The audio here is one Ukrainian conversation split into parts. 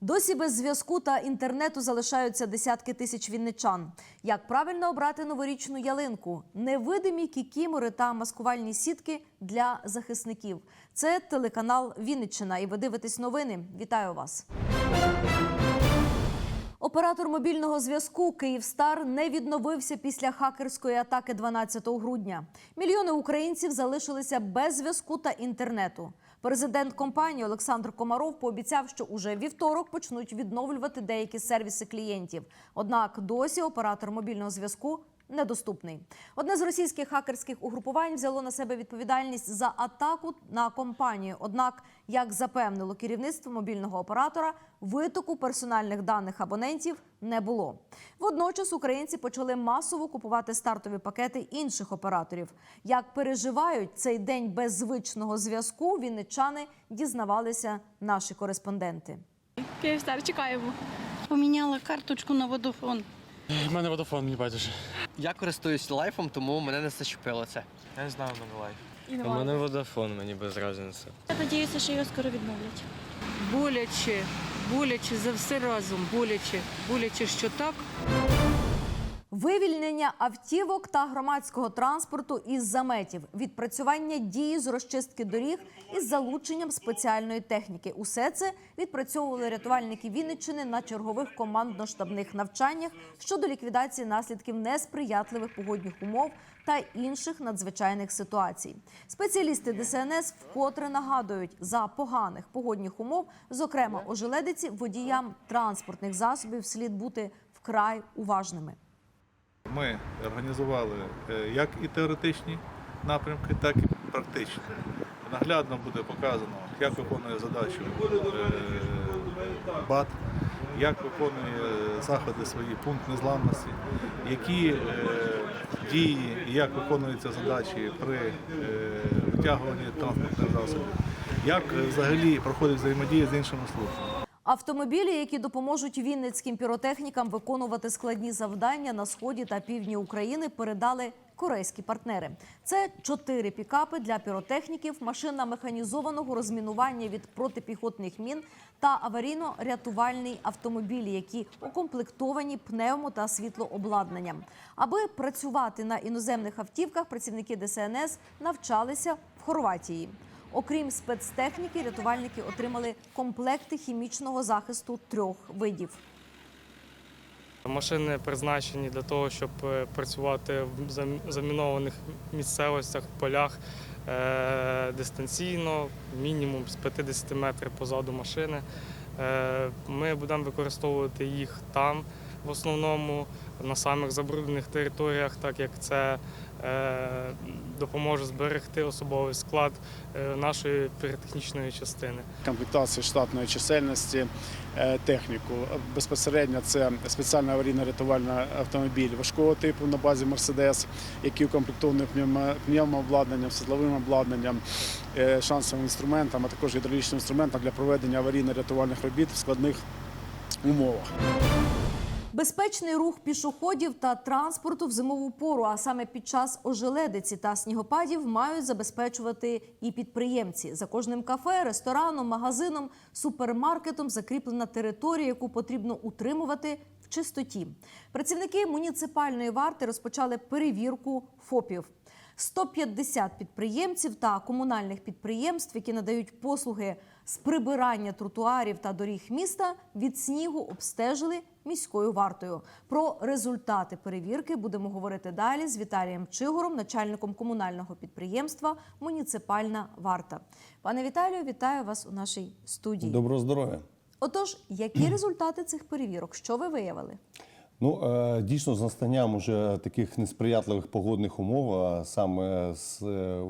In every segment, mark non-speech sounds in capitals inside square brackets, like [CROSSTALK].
Досі без зв'язку та інтернету залишаються десятки тисяч вінничан. Як правильно обрати новорічну ялинку? Невидимі кікімори та маскувальні сітки для захисників. Це телеканал Вінниччина. І ви дивитесь новини. Вітаю вас. Оператор мобільного зв'язку Київстар не відновився після хакерської атаки 12 грудня. Мільйони українців залишилися без зв'язку та інтернету. Президент компанії Олександр Комаров пообіцяв, що уже вівторок почнуть відновлювати деякі сервіси клієнтів. Однак досі оператор мобільного зв'язку недоступний. Одне з російських хакерських угрупувань взяло на себе відповідальність за атаку на компанію. Однак, як запевнило керівництво мобільного оператора, витоку персональних даних абонентів не було. Водночас українці почали масово купувати стартові пакети інших операторів. Як переживають цей день без звичного зв'язку, вінничани дізнавалися наші кореспонденти. Київстар, чекаємо. Поміняла карточку на водофон. У мене водофон, мені байдуже. Я користуюсь лайфом, тому мене не зачепило це. Я не знаю, в мене лайф. І У мене водафон, мені без разниці. Я сподіваюся, що його скоро відновлять. боляче, боляче за все разом, боляче, боляче, що так. Вивільнення автівок та громадського транспорту із заметів, відпрацювання дії з розчистки доріг із залученням спеціальної техніки. Усе це відпрацьовували рятувальники Вінниччини на чергових командно-штабних навчаннях щодо ліквідації наслідків несприятливих погодних умов та інших надзвичайних ситуацій. Спеціалісти ДСНС вкотре нагадують за поганих погодних умов, зокрема ожеледиці, водіям транспортних засобів слід бути вкрай уважними. Ми організували е, як і теоретичні напрямки, так і практичні. Наглядно буде показано, як виконує задачу е, БАТ, як виконує заходи свої пункт незламності, які е, дії і як виконуються задачі при витягуванні транспортних засобів, як взагалі проходить взаємодія з іншими службами. Автомобілі, які допоможуть вінницьким піротехнікам виконувати складні завдання на сході та півдні України, передали корейські партнери. Це чотири пікапи для піротехніків, машина механізованого розмінування від протипіхотних мін та аварійно-рятувальний автомобілі, які укомплектовані пневмо та світлообладнанням. Аби працювати на іноземних автівках, працівники ДСНС навчалися в Хорватії. Окрім спецтехніки, рятувальники отримали комплекти хімічного захисту трьох видів. Машини призначені для того, щоб е, працювати в замінованих місцевостях, полях е, дистанційно, мінімум з 50 метрів позаду машини. Е, Ми будемо використовувати їх там, в основному на самих забруднених територіях, так як це допоможе зберегти особовий склад е, нашої піротехнічної частини. комплектації штатної чисельності, е, техніку. Безпосередньо це спеціальний аварійно-рятувальний автомобіль важкого типу на базі Мерседес, який укомплектований пневмо- пневмообладнанням, світловим обладнанням, е, шансовим інструментом, а також гідравлічним інструментом для проведення аварійно-рятувальних робіт в складних умовах. Безпечний рух пішоходів та транспорту в зимову пору, а саме під час ожеледиці та снігопадів, мають забезпечувати і підприємці. За кожним кафе, рестораном, магазином, супермаркетом закріплена територія, яку потрібно утримувати в чистоті. Працівники муніципальної варти розпочали перевірку ФОПів. 150 підприємців та комунальних підприємств, які надають послуги з прибирання тротуарів та доріг міста, від снігу обстежили міською вартою. Про результати перевірки будемо говорити далі з Віталієм Чигором, начальником комунального підприємства Муніципальна варта. Пане Віталію, вітаю вас у нашій студії. Доброго здоров'я. Отож, які [CLEARS THROAT] результати цих перевірок? Що ви виявили? Ну е, дійсно, з настанням уже таких несприятливих погодних умов, а саме з е,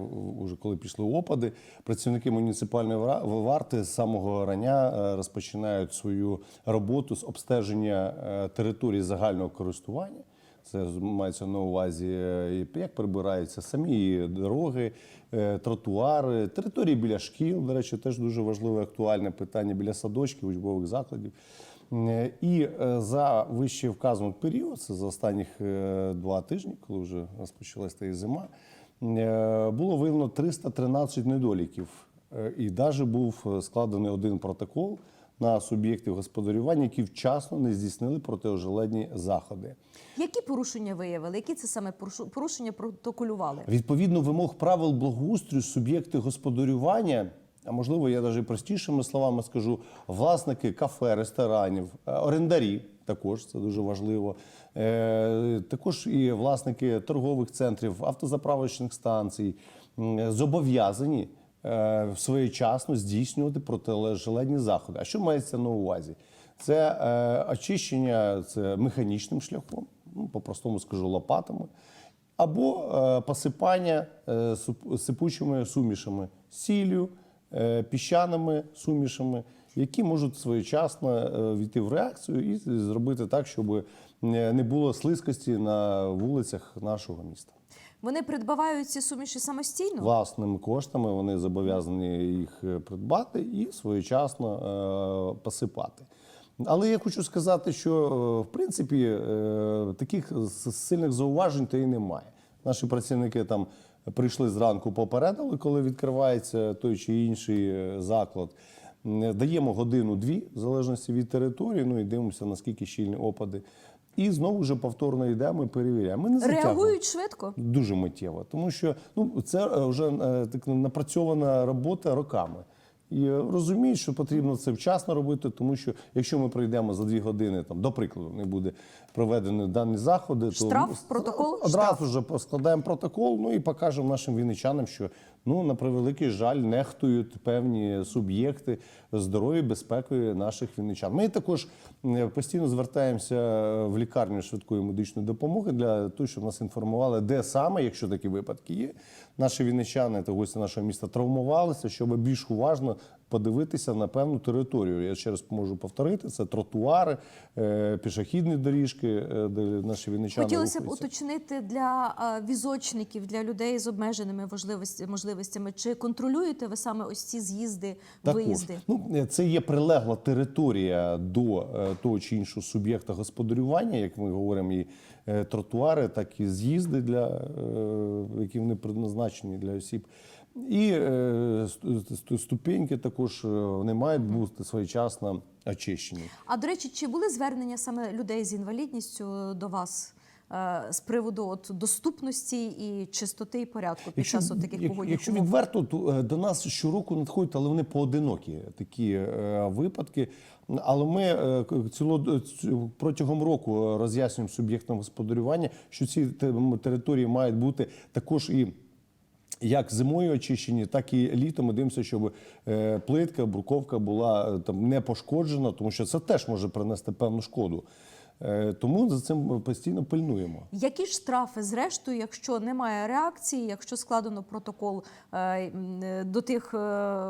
уже коли пішли опади, працівники муніципальної варти з самого рання е, розпочинають свою роботу з обстеження території загального користування. Це мається на увазі, як прибираються самі дороги, тротуари, території біля шкіл. До речі, теж дуже важливе актуальне питання біля садочків, учбових закладів. Е, І е, за вище вказаний період, це за останніх е, два тижні, коли вже розпочалась та і зима, було виявлено 313 недоліків. І навіть був складений один протокол на суб'єктів господарювання, які вчасно не здійснили протиожеледні заходи. Які порушення виявили? Які це саме порушення протоколювали? Відповідно вимог правил благоустрою суб'єкти господарювання, а можливо, я навіть простішими словами скажу, власники кафе, ресторанів, е, орендарі. Також це дуже важливо. Е, Також і власники торгових центрів, автозаправочних станцій зобов'язані е, своєчасно здійснювати протижеледні заходи. А що мається на увазі? Це очищення це механічним шляхом, ну, по-простому скажу, лопатами або посипання сипучими сумішами, сіллю, піщаними сумішами, які можуть своєчасно е, війти в реакцію і зробити так, щоб е, не було слизькості на вулицях нашого міста. Вони придбавають ці суміші самостійно? Власними коштами вони зобов'язані їх е, придбати і своєчасно е, посипати. Але я хочу сказати, що е, в принципі е, таких сильних зауважень то і немає. Наші працівники там прийшли зранку, попередили, коли відкривається той чи інший е, заклад. М, Даємо годину-дві, в залежності від території, ну і дивимося, наскільки щільні опади. І знову вже повторно йдемо і перевіряємо. Ми не. Реагують швидко? Дуже миттєво, тому що ну це е, вже е, так напрацьована робота роками. І е, розуміють, що потрібно це вчасно робити, тому що якщо ми пройдемо за дві години, там до прикладу, не буде проведені дані заходи, Штраф, то протокол, одразу вже складаємо протокол. Ну і покажемо нашим вінничанам, що ну на превеликий жаль нехтують певні суб'єкти здоров'я, безпекою наших вінничан. Ми також е, постійно звертаємося в лікарню швидкої медичної допомоги для того, щоб нас інформували, де саме, якщо такі випадки є, наші вінничани та гості нашого міста травмувалися, щоб більш уважно подивитися на певну територію. Я ще раз можу повторити: це тротуари, е, пішохідні доріжки, е, де наші вінничани Хотілося б уточнити для е, візочників, для людей з обмеженими можливостями. Чи контролюєте ви саме ось ці з'їзди, виїзди? Ну, це є прилегла територія до того чи іншого суб'єкта господарювання, як ми говоримо, і тротуари, так і з'їзди, для, які вони предназначені для осіб. І е, сту- сту- ступеньки також е, вони мають бути своєчасно очищені. А до речі, чи були звернення саме людей з інвалідністю до вас е, з приводу от доступності і чистоти і порядку під час от таких погодних якщо умов? відверто, то е, до нас щороку надходять, але вони поодинокі такі е, випадки. Але ми е, ціло протягом року роз'яснюємо суб'єктам господарювання, що ці території мають бути також і. Як зимою очищені, так і літом ми дивимося, щоб е, плитка, бруковка була е, там не пошкоджена, тому що це теж може принести певну шкоду. Е, Тому за цим постійно пильнуємо. Які ж штрафи, зрештою, якщо немає реакції, якщо складено протокол до тих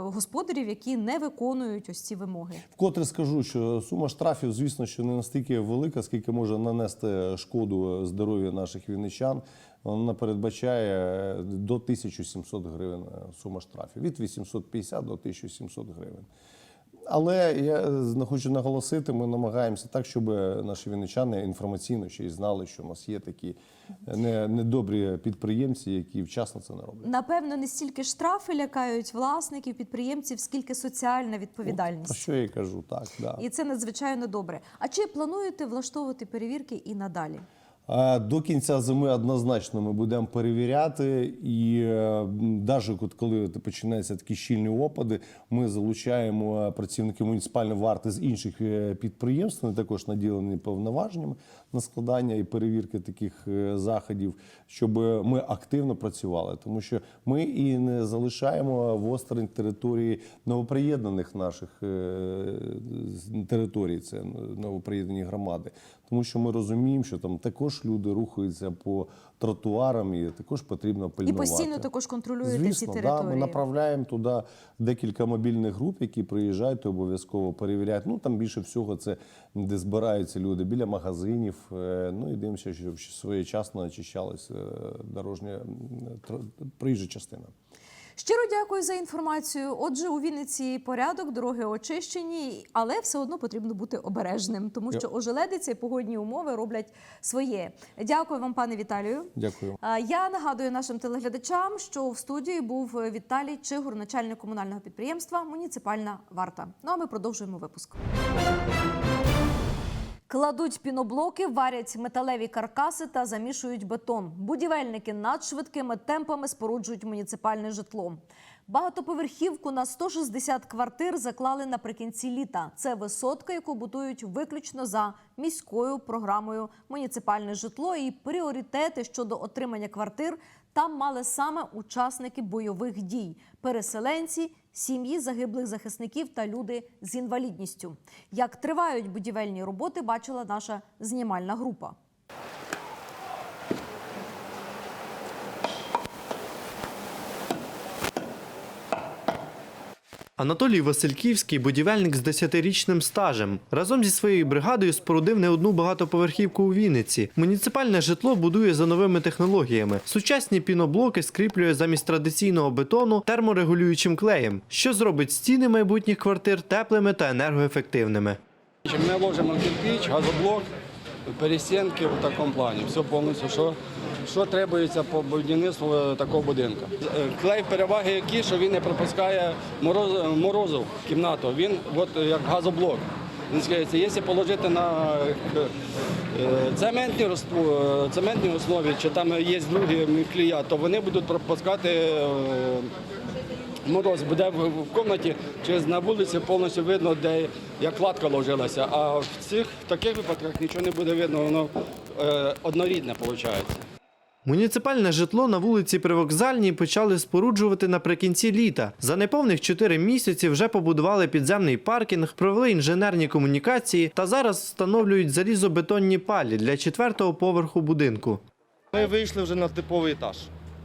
господарів, які не виконують ось ці вимоги? Вкотре скажу, що сума штрафів, звісно, що не настільки велика, скільки може нанести шкоду здоров'ю наших вінничан. Вона передбачає е, до 1700 гривень е, сума штрафів від 850 до 1700 гривень. Але я е, хочу наголосити, ми намагаємося так, щоб наші вінничани інформаційно ще й знали, що у нас є такі не- недобрі підприємці, які вчасно це не роблять. Напевно, не стільки штрафи лякають власників, підприємців, скільки соціальна відповідальність. Про що я кажу, так. Да. І це надзвичайно добре. А чи плануєте влаштовувати перевірки і надалі? До кінця зими однозначно ми будемо перевіряти, і навіть от коли починаються такі щільні опади, ми залучаємо е, працівників муніципальної варти з інших е, підприємств, вони також наділені повноваженнями на складання і перевірки таких е, заходів, щоб ми активно працювали, тому що ми і не залишаємо в осторонь території новоприєднаних наших е, територій, це новоприєднані громади. Тому що ми розуміємо, що там також люди рухаються по тротуарам, і також потрібно І постійно також контролюєте Звісно, ці да, ми направляємо туди декілька мобільних груп, які приїжджають і обов'язково перевіряють. Ну там більше всього це де збираються люди біля магазинів. Е, Ну і дивимося, щоб своєчасно очищалася е, дорожня проїжджа частина. Щиро дякую за інформацію. Отже, у Вінниці порядок, дороги очищені, але все одно потрібно бути обережним, тому що ожеледиця і погодні умови роблять своє. Дякую вам, пане Віталію. Дякую. Я нагадую нашим телеглядачам, що в студії був Віталій Чигур, начальник комунального підприємства Муніципальна варта. Ну а ми продовжуємо випуск. Кладуть піноблоки, варять металеві каркаси та замішують бетон. Будівельники надшвидкими темпами споруджують муніципальне житло. Багатоповерхівку на 160 квартир заклали наприкінці літа. Це висотка, яку будують виключно за міською програмою муніципальне житло і пріоритети щодо отримання квартир там мали саме учасники бойових дій, переселенці, сім'ї загиблих захисників та люди з інвалідністю. Як тривають будівельні роботи, бачила наша знімальна група. Анатолій Васильківський будівельник з 10-річним стажем. Разом зі своєю бригадою спорудив не одну багатоповерхівку у Вінниці. Муніципальне житло будує за новими технологіями. Сучасні піноблоки скріплює замість традиційного бетону терморегулюючим клеєм, що зробить стіни майбутніх квартир теплими та енергоефективними. Ми ложимо кирпич, газоблок, перестінки в такому плані. Все повністю, що, що требується по будівництву е, такого будинку. Е, Клей переваги які, що він не пропускає мороз, морозу в кімнату. Він от як газоблок. Він скажеться, якщо положити на е, е, цементній, е, цементній основі, чи там є другі клея, то вони будуть пропускати е, мороз буде в, в кімнаті, чи на вулиці повністю видно, де як кладка ложилася. А в цих в таких випадках нічого не буде видно, воно е, однорідне виходить. Муніципальне житло на вулиці Привокзальній почали споруджувати наприкінці літа. За неповних 4 місяці вже побудували підземний паркінг, провели інженерні комунікації та зараз встановлюють залізобетонні палі для четвертого поверху будинку. Ми вийшли вже на типовий етаж.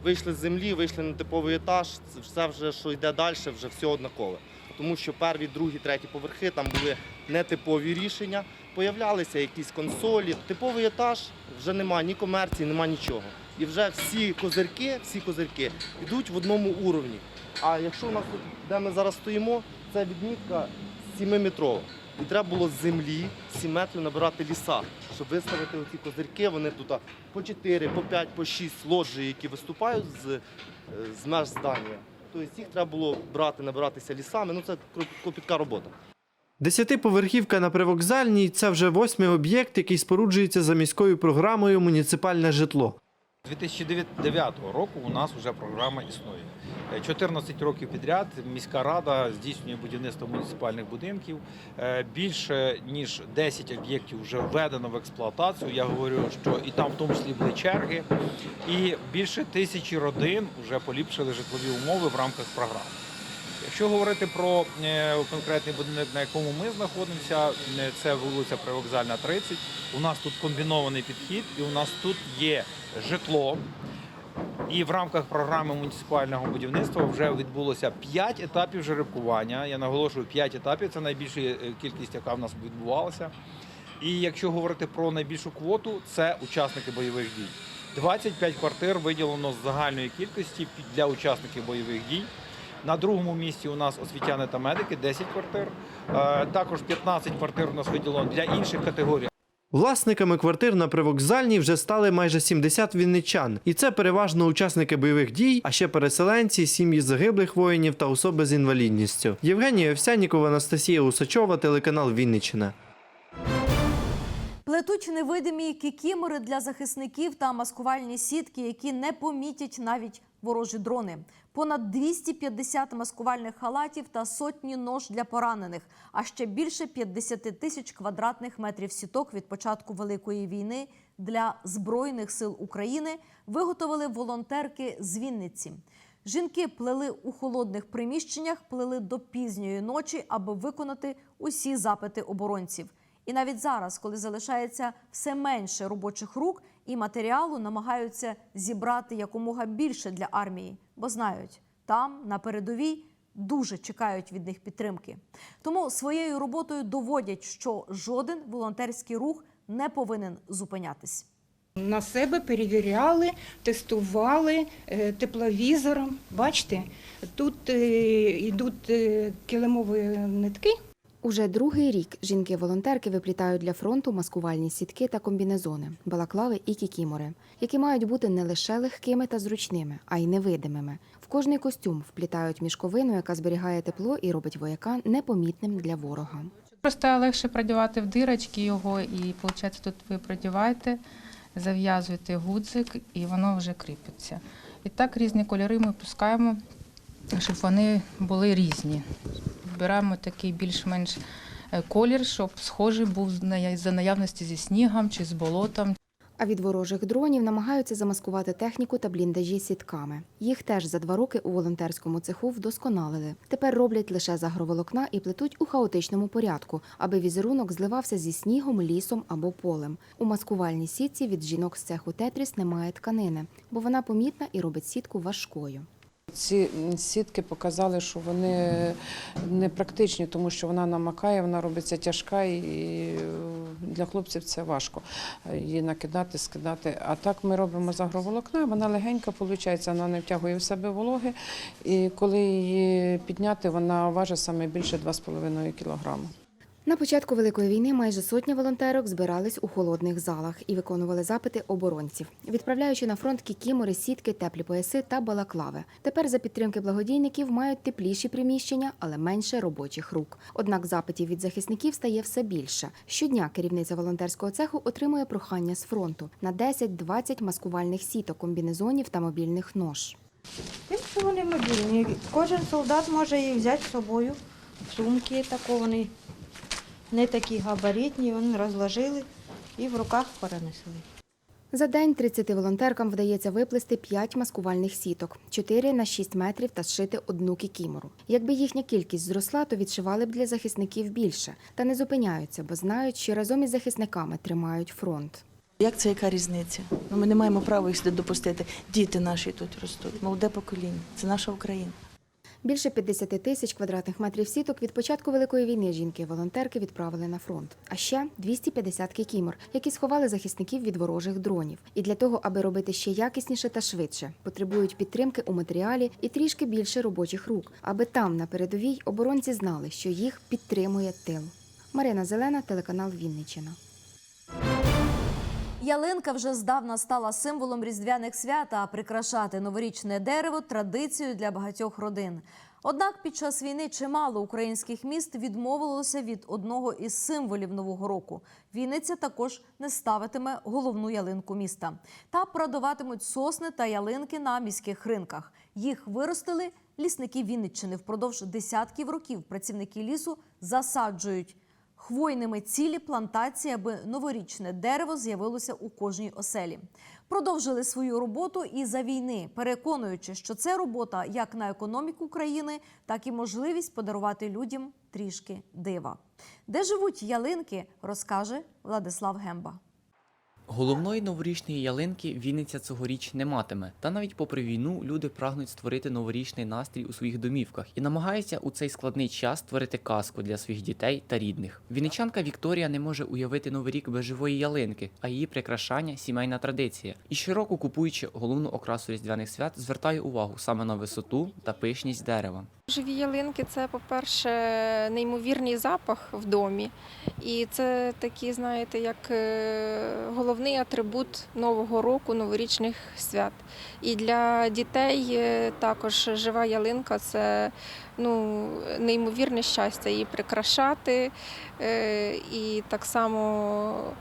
Вийшли з землі, вийшли на типовий етаж. Все вже, що йде далі, вже все однакове. Тому що перві, другі, треті поверхи там були нетипові рішення, появлялися якісь консолі. Типовий етаж вже немає ні комерції, немає нічого. І вже всі козирки, всі козирки йдуть в одному уровні. А якщо у нас тут, де ми зараз стоїмо, це відмітка 7-метрова. І треба було з землі 7 метрів набирати ліса, щоб виставити оці козирки. Вони тут по 4, по 5, по 6 лоджій, які виступають з, е, з меж здання. Тобто їх треба було брати, набиратися лісами. Ну це клопітка робота. Десятиповерхівка на Привокзальній – це вже восьмий об'єкт, який споруджується за міською програмою «Муніципальне житло». 2009 року у нас вже програма існує. Е, 14 років підряд міська рада здійснює будівництво муніципальних будинків. Е, Більше ніж 10 об'єктів вже введено в експлуатацію. Я говорю, що і там в тому числі були черги. І більше тисячі родин вже поліпшили житлові умови в рамках програми. Якщо говорити про е, конкретний будинок, на якому ми знаходимося, е, це вулиця Привокзальна 30. У нас тут комбінований підхід, і у нас тут є житло. І в рамках програми муніципального будівництва вже відбулося 5 етапів жеребкування. Я наголошую 5 етапів. Це найбільша е, кількість, яка в нас відбувалася. І якщо говорити про найбільшу квоту, це учасники бойових дій. 25 квартир виділено з загальної кількості для учасників бойових дій. На другому місці у нас освітяни та медики 10 квартир. Е, Також 15 квартир у нас виділено для інших категорій. Власниками квартир на Привокзальній вже стали майже 70 вінничан. І це переважно учасники бойових дій, а ще переселенці, сім'ї загиблих воїнів та особи з інвалідністю. Євгенія Овсянікова, Анастасія Усачова, телеканал Вінниччина. Плетуть невидимі кікімори для захисників та маскувальні сітки, які не помітять навіть ворожі дрони. Понад 250 маскувальних халатів та сотні нож для поранених, а ще більше 50 тисяч квадратних метрів сіток від початку Великої війни для Збройних сил України виготовили волонтерки з Вінниці. Жінки плели у холодних приміщеннях, плели до пізньої ночі, аби виконати усі запити оборонців. І навіть зараз, коли залишається все менше робочих рук і матеріалу, намагаються зібрати якомога більше для армії, бо знають, там на передовій дуже чекають від них підтримки. Тому своєю роботою доводять, що жоден волонтерський рух не повинен зупинятись. На себе перевіряли, тестували е, тепловізором. Бачите, тут е, йдуть е, килимові нитки. Уже другий рік жінки-волонтерки виплітають для фронту маскувальні сітки та комбінезони, балаклави і кікімори, які мають бути не лише легкими та зручними, а й невидимими. В кожний костюм вплітають мішковину, яка зберігає тепло і робить вояка непомітним для ворога. Просто легше продівати в дирочки його, і виходить, тут ви продіваєте, зав'язуєте гудзик, і воно вже кріпиться. І так різні кольори ми пускаємо, щоб вони були різні. Вибираємо такий більш-менш е, колір, щоб схожий був за наявності зі снігом чи з болотом. А від ворожих дронів намагаються замаскувати техніку та бліндажі сітками. Їх теж за два роки у волонтерському цеху вдосконалили. Тепер роблять лише з агроволокна і плетуть у хаотичному порядку, аби візерунок зливався зі снігом, лісом або полем. У маскувальній сітці від жінок з цеху Тетріс немає тканини, бо вона помітна і робить сітку важкою. Ці сітки показали, що вони не практичні, тому що вона намакає, вона робиться тяжка і для хлопців це важко її накидати, скидати. А так ми робимо з агроволокна, вона легенька, виходить, вона не втягує в себе вологи. І коли її підняти, вона важить саме більше 2,5 кілограми. На початку Великої війни майже сотня волонтерок збирались у холодних залах і виконували запити оборонців, відправляючи на фронт кікімори, сітки, теплі пояси та балаклави. Тепер за підтримки благодійників мають тепліші приміщення, але менше робочих рук. Однак запитів від захисників стає все більше. Щодня керівниця волонтерського цеху отримує прохання з фронту на 10-20 маскувальних сіток, комбінезонів та мобільних нож. Тим, що вони мобільні. Кожен солдат може їх взяти з собою. Сумки такі вони не такі габаритні, вони розложили і в руках перенесли. За день 30 волонтеркам вдається виплести 5 маскувальних сіток, 4 на 6 метрів та зшити одну кікімору. Якби їхня кількість зросла, то відшивали б для захисників більше. Та не зупиняються, бо знають, що разом із захисниками тримають фронт. Як це яка різниця? Ну, ми не маємо права їх сюди допустити. Діти наші тут ростуть, молоде покоління. Це наша Україна. Більше 50 тисяч квадратних метрів сіток від початку великої війни жінки-волонтерки відправили на фронт. А ще 250 кікімор, які сховали захисників від ворожих дронів. І для того, аби робити ще якісніше та швидше, потребують підтримки у матеріалі і трішки більше робочих рук, аби там, на передовій, оборонці знали, що їх підтримує тил. Марина Зелена, телеканал Вінниччина. Ялинка вже здавна стала символом різдвяних свят, а прикрашати новорічне дерево традицією для багатьох родин. Однак під час війни чимало українських міст відмовилося від одного із символів нового року. Вінниця також не ставитиме головну ялинку міста та продаватимуть сосни та ялинки на міських ринках. Їх виростили лісники Вінниччини. Впродовж десятків років працівники лісу засаджують хвойними цілі плантації, аби новорічне дерево з'явилося у кожній оселі. Продовжили свою роботу і за війни, переконуючи, що це робота як на економіку країни, так і можливість подарувати людям трішки дива. Де живуть ялинки, розкаже Владислав Гемба. Головної новорічної ялинки Вінниця цьогоріч не матиме. Та навіть попри війну люди прагнуть створити новорічний настрій у своїх домівках і намагаються у цей складний час створити казку для своїх дітей та рідних. Вінничанка Вікторія не може уявити новий рік без живої ялинки, а її прикрашання сімейна традиція. І щороку, купуючи головну окрасу різдвяних свят, звертає увагу саме на висоту та пишність дерева. Живі ялинки це, по-перше, неймовірний запах в домі. І це такий, знаєте, як е, головний атрибут Нового року, новорічних свят. І для дітей е, також жива ялинка це ну, неймовірне щастя її прикрашати е, і так само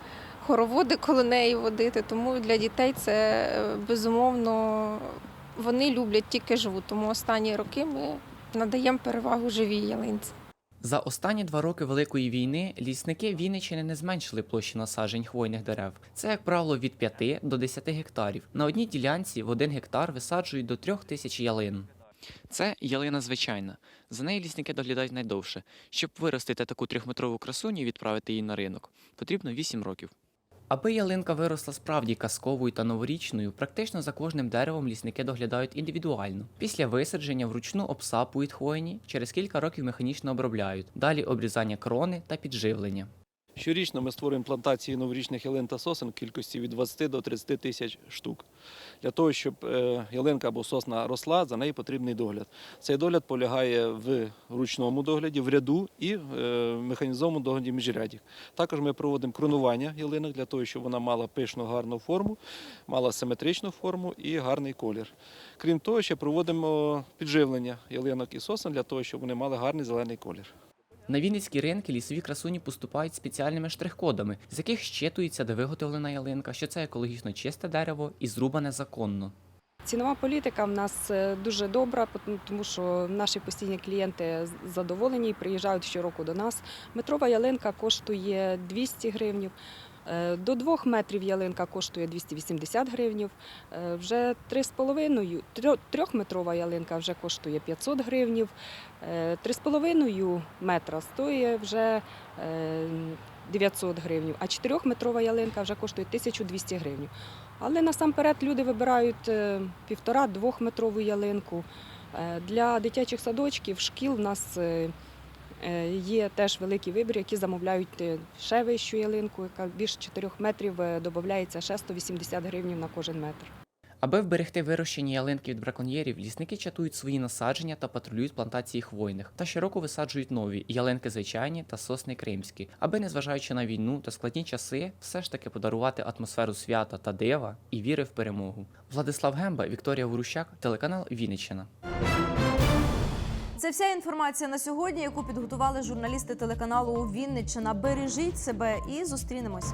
хороводи [LAUGHS] коло неї водити. Тому для дітей це безумовно вони люблять тільки живу. Тому останні роки ми надаємо перевагу живій ялинці. За останні два роки Великої війни лісники Вінниччини не зменшили площі насаджень хвойних дерев. Це, як правило, від 5 до 10 гектарів. На одній ділянці в один гектар висаджують до 3 тисяч ялин. Це ялина звичайна. За нею лісники доглядають найдовше. Щоб виростити таку трьохметрову красуню і відправити її на ринок, потрібно 8 років. Аби ялинка виросла справді казковою та новорічною, практично за кожним деревом лісники доглядають індивідуально. Після висадження вручну обсапують хвойні, через кілька років механічно обробляють. Далі обрізання крони та підживлення. Щорічно ми створюємо плантації новорічних ялин та сосен кількості від 20 до 30 тисяч штук. Для того, щоб е, ялинка або сосна росла, за нею потрібний догляд. Цей догляд полягає в ручному догляді, в ряду і в е, механізованому догляді міжрядів. Також ми проводимо кронування ялинок для того, щоб вона мала пишну гарну форму, мала симетричну форму і гарний колір. Крім того, ще проводимо підживлення ялинок і сосен для того, щоб вони мали гарний зелений колір. На Вінницькі ринки лісові красуні поступають спеціальними штрих-кодами, з яких щитується, де виготовлена ялинка, що це екологічно чисте дерево і зрубане законно. Цінова політика в нас е, дуже добра, тому що наші постійні клієнти задоволені і приїжджають щороку до нас. Метрова ялинка коштує 200 гривнів. Е, До двох метрів ялинка коштує 280 гривнів. е, Вже 3,5, трьо- трьохметрова ялинка вже коштує 500 гривнів. е, 3,5 метра стоїть вже е, 900 гривнів, а 4-метрова ялинка вже коштує 1200 гривень. Але насамперед люди вибирають е, півтора-двохметрову ялинку. Е, Для дитячих садочків, шкіл в нас е, е, є теж великий вибір, які замовляють е, ще вищу ялинку, яка більше 4 метрів е, додається ще 180 гривень на кожен метр. Аби вберегти вирощені ялинки від браконьєрів, лісники чатують свої насадження та патрулюють плантації хвойних та щороку висаджують нові ялинки звичайні та сосни кримські, аби, незважаючи на війну та складні часи, все ж таки подарувати атмосферу свята та дива і віри в перемогу. Владислав Гемба, Вікторія Ворущак, телеканал Вінниччина. Це вся інформація на сьогодні, яку підготували журналісти телеканалу Вінниччина. Бережіть себе і зустрінемось.